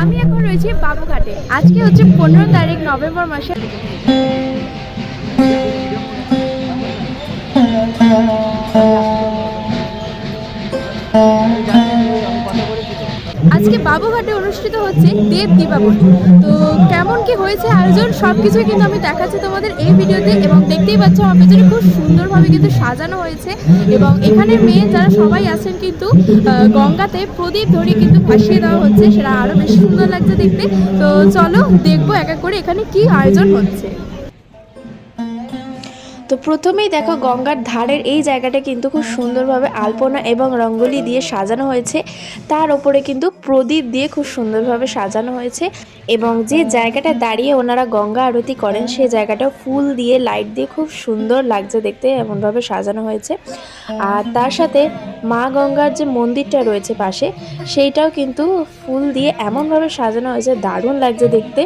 আমি এখন রয়েছি বাবুঘাটে। আজকে হচ্ছে পনেরো তারিখ নভেম্বর মাসে। আজকে বাবুঘাটে অনুষ্ঠিত হচ্ছে দেব দীপাবলি। তো কেমন কি হয়েছে আয়োজন? সব কিছুই কিন্তু আমি দেখাচ্ছি তোমাদের এই ভিডিওতে এবং দেখতেই পাচ্ছ আমার পেছনে খুব সুন্দরভাবে কিন্তু সাজানো হয়েছে এবং এখানে মেয়ে যারা সবাই আছেন কিন্তু গঙ্গাতে প্রদীপ ধরিয়ে কিন্তু ভাসিয়ে দেওয়া হচ্ছে। সেটা আরও বেশি সুন্দর লাগছে দেখতে। তো চলো দেখব এক এক করে এখানে কি আয়োজন হচ্ছে। তো প্রথমেই দেখো গঙ্গার ধারের এই জায়গাটা কিন্তু খুব সুন্দরভাবে আলপনা এবং রঙ্গোলি দিয়ে সাজানো হয়েছে। তার ওপরে কিন্তু প্রদীপ দিয়ে খুব সুন্দরভাবে সাজানো হয়েছে এবং যে জায়গাটা দাঁড়িয়ে ওনারা গঙ্গা আরতি করেন সেই জায়গাটা ফুল দিয়ে, লাইট দিয়ে খুব সুন্দর লাগছে দেখতে, এমনভাবে সাজানো হয়েছে। আর তার সাথে মা গঙ্গার যে মন্দিরটা রয়েছে পাশে, সেইটাও কিন্তু ফুল দিয়ে এমনভাবে সাজানো হয়েছে, দারুণ লাগছে দেখতে।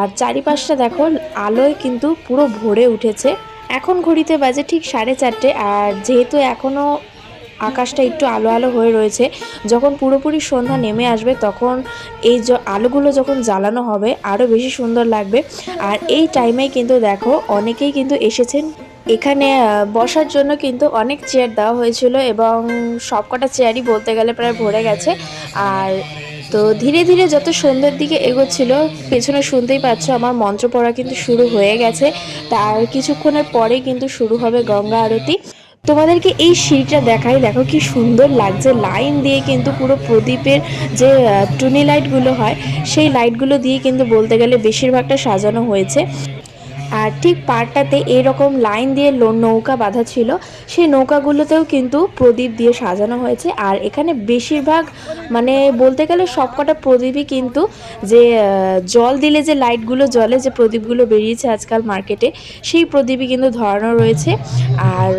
আর চারিপাশটা দেখো, আলোয় কিন্তু পুরো ভরে উঠেছে। এখন ঘড়িতে বাজে ঠিক সাড়ে চারটে আর যেহেতু এখনও আকাশটা একটু আলো আলো হয়ে রয়েছে, যখন পুরোপুরি সন্ধ্যা নেমে আসবে তখন এই আলোগুলো যখন জ্বালানো হবে আরও বেশি সুন্দর লাগবে। আর এই টাইমেই কিন্তু দেখো, অনেকেই কিন্তু এসেছেন। এখানে বসার জন্য কিন্তু অনেক চেয়ার দেওয়া হয়েছিল এবং সবকটা চেয়ারই বলতে গেলে প্রায় ভরে গেছে। আর তো ধীরে ধীরে যত সন্ধ্যের দিকে এগোচ্ছিল, পেছনে শুনতেই পাচ্ছ আমার মন্ত্র পড়া কিন্তু শুরু হয়ে গেছে। তার কিছুক্ষণের পরে কিন্তু শুরু হবে গঙ্গা আরতি। তোমাদেরকে এই সিঁড়িটা দেখাই, দেখো কি সুন্দর লাগছে। লাইন দিয়ে কিন্তু পুরো প্রদীপের যে টুনি লাইটগুলো হয়, সেই লাইটগুলো দিয়ে কিন্তু বলতে গেলে বেশিরভাগটা সাজানো হয়েছে। আর ঠিক পাড়টাতে এরকম লাইন দিয়ে নৌকা বাঁধা ছিল। সেই নৌকাগুলোতেও কিন্তু প্রদীপ দিয়ে সাজানো হয়েছে। আর এখানে বেশিরভাগ মানে বলতে গেলে সবকটা প্রদীপই কিন্তু যে জল দিলে যে লাইটগুলো জ্বলে, যে প্রদীপগুলো বেরিয়েছে আজকাল মার্কেটে, সেই প্রদীপই কিন্তু ধরানো রয়েছে। আর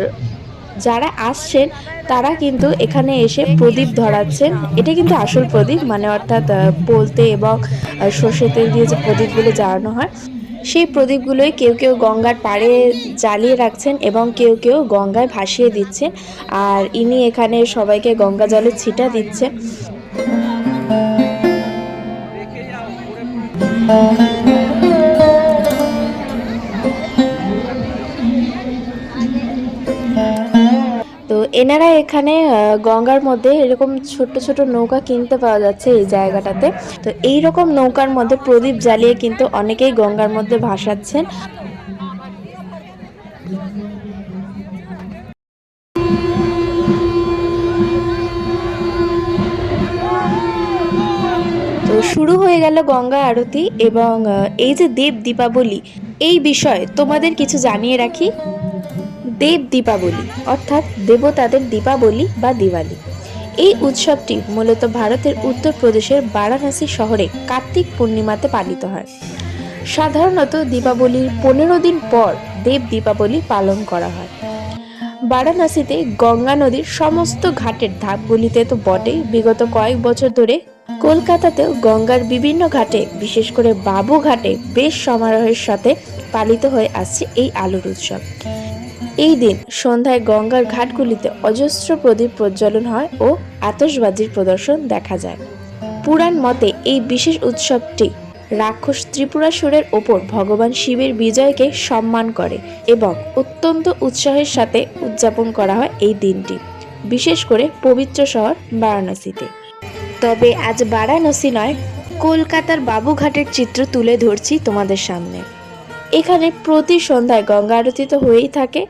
যারা আসছেন, তারা কিন্তু এখানে এসে প্রদীপ ধরাচ্ছেন। এটা কিন্তু আসল প্রদীপ মানে অর্থাৎ পোলতে এবং সর্ষে তেল দিয়ে যে প্রদীপগুলো জ্বালানো হয়। সেই প্রদীপগুলোই কেউ কেউ গঙ্গার পাড়ে জ্বালিয়ে রাখছেন এবং কেউ কেউ গঙ্গায় ভাসিয়ে দিচ্ছেন। আর ইনি এখানে সবাইকে গঙ্গা জলের ছিটা দিচ্ছেন। এনারা এখানে গঙ্গার মধ্যে এরকম ছোট ছোট নৌকা কিনতে পাওয়া যাচ্ছে এই জায়গাটাতে। তো এই রকম নৌকার মধ্যে প্রদীপ জ্বালিয়ে কিন্তু অনেকেই গঙ্গার মধ্যে ভাসাচ্ছেন। তো শুরু হয়ে গেল গঙ্গা আরতি এবং এই যে দেব দীপাবলি, এই বিষয়ে তোমাদের কিছু জানিয়ে রাখি? দেব দীপাবলি, অর্থাৎ দেবতাদের দীপাবলি বা দিওয়ালি। এই উৎসবটি মূলত ভারতের উত্তরপ্রদেশের বারাণসী শহরে কার্তিক পূর্ণিমাতে পালিত হয়। সাধারণত দীপাবলির পনেরো দিন পর দেব দীপাবলি পালন করা হয়। বারাণসীতে গঙ্গা নদীর সমস্ত ঘাটের ধাপগুলিতে তো বটেই। বিগত কয়েক বছর ধরে কলকাতাতেও গঙ্গার বিভিন্ন ঘাটে, বিশেষ করে বাবু ঘাটে, বেশ সমারোহের সাথে পালিত হয়ে আসছে এই আলোর উৎসব। এই দিন সন্ধ্যায় গঙ্গার ঘাটগুলিতে অজস্র প্রদীপ প্রজ্বলন হয় ও আতশবাজির প্রদর্শন দেখা যায়। পুরাণ মতে এই বিশেষ উৎসবটি রাক্ষস ত্রিপুরাসুরের ওপর ভগবান শিবের বিজয়কে সম্মান করে এবং অত্যন্ত উৎসাহের সাথে উদযাপন করা হয় এই দিনটি, বিশেষ করে পবিত্র শহর বারাণসীতে। তবে আজ বারাণসী নয়, কলকাতার বাবুঘাটের চিত্র তুলে ধরছি তোমাদের সামনে। এখানে প্রতি সন্ধ্যায় গঙ্গা আরতি তো হয়েই থাকে,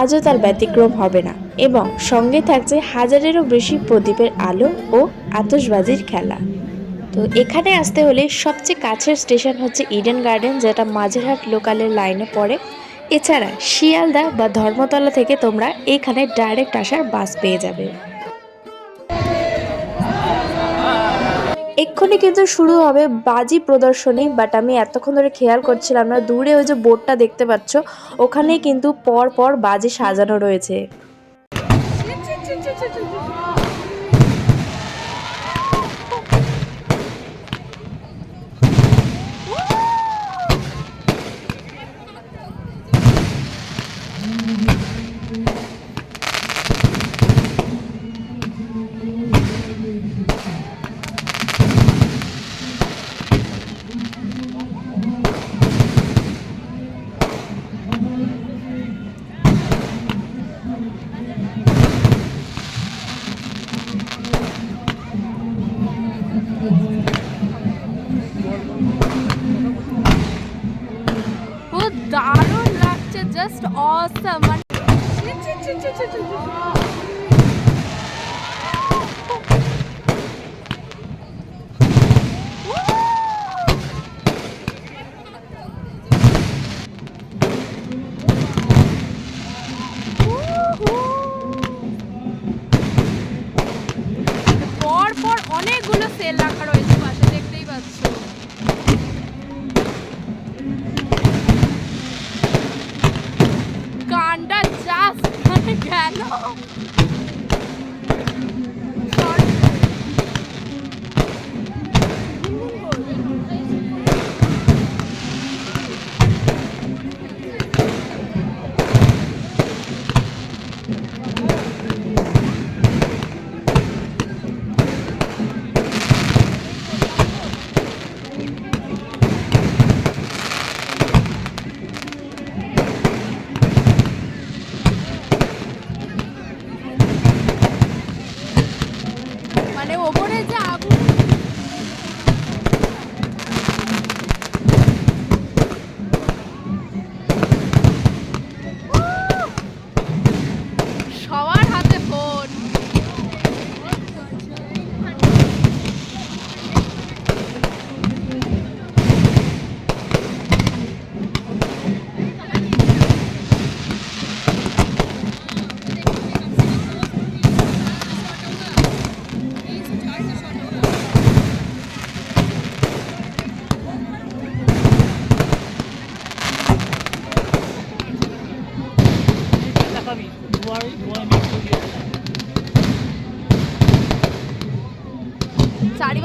আজও তার ব্যতিক্রম হবে না এবং সঙ্গে থাকছে হাজারেরও বেশি প্রদীপের আলো ও আতশবাজির খেলা। তো এখানে আসতে হলে সবচেয়ে কাছের স্টেশন হচ্ছে ইডেন গার্ডেন, যেটা মাঝেরহাট লোকালের লাইনে পড়ে। এছাড়া শিয়ালদা বা ধর্মতলা থেকে তোমরা এখানে ডাইরেক্ট আসার বাস পেয়ে যাবে। এক্ষুনি কিন্তু শুরু হবে বাজি প্রদর্শনী বাট আমি এতক্ষণ ধরে খেয়াল করছিলাম না। দূরে ওই যে বোর্ডটা দেখতে পাচ্ছ ওখানে কিন্তু পর পর বাজি সাজানো রয়েছে। অসম মানে পর পর অনেকগুলো সেল রাখা রয়েছে পাশে দেখতেই পাচ্ছ মানে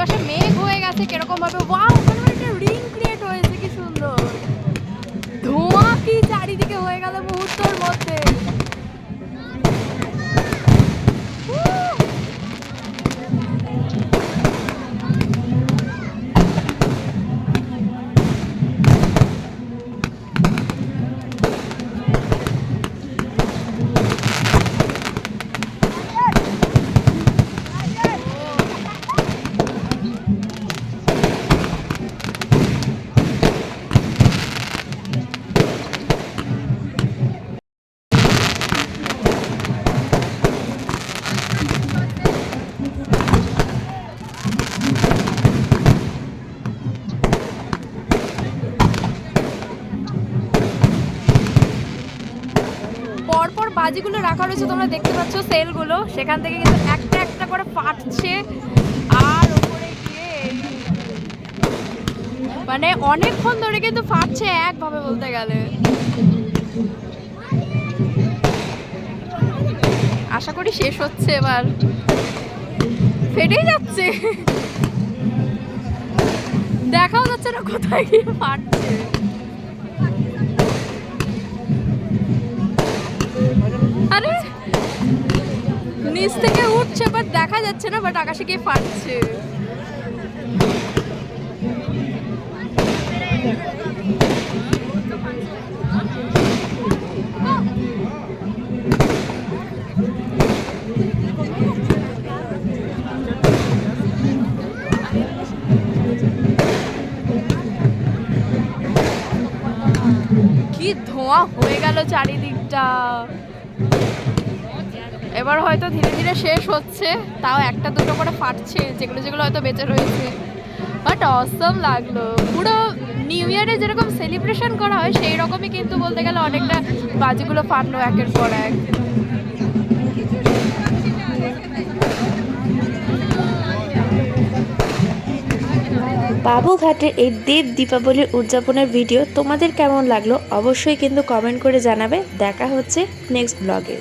চারিপাশে মেঘ হয়ে গেছে কীরকম ভাবে। ওয়াও ওখানে একটা রিং ক্রিয়েট হয়েছে, কি সুন্দর। ধোঁয়া কি চারিদিকে হয়ে গেল মুহূর্তের মধ্যে। পরপর বাজিগুলো রাখা রয়েছে, তোমরা দেখতে পাচ্ছ সেলগুলো। সেখান থেকে কিন্তু একটা একটা করে ফাটছে। আর ওপরে গিয়ে মানে অনেকক্ষণ ধরে কিন্তু ফাটছে একভাবে বলতে গেলে। আশা করি শেষ হচ্ছে এবার। ফেটেই যাচ্ছে। দেখাও যাচ্ছে না কোথায় গিয়ে ফাটছে। আরে, নিচ থেকে উঠছে বাট দেখা যাচ্ছে না বাট আকাশে গিয়ে ফাটছে। কি ধোঁয়া হয়ে গেল চারিদিকটা। এবার হয়তো ধীরে ধীরে শেষ হচ্ছে, তাও একটা দুটো করে ফাটছে, যেগুলো যেগুলো হয়তো বেঁচে রয়েছে। বাট অসম লাগল। পুরো নিউ ইয়ারে যেরকম সেলিব্রেশন করা হয় সেই রকমই কিন্তু বলতে গেলে অনেকটা বাজিগুলো ফাটলো একের পর এক। বাবুঘাটের এই দেব দীপাবলির উদযাপনের ভিডিও তোমাদের কেমন লাগল অবশ্যই কিন্তু কমেন্ট করে জানাবে। দেখা হচ্ছে নেক্সট ব্লগে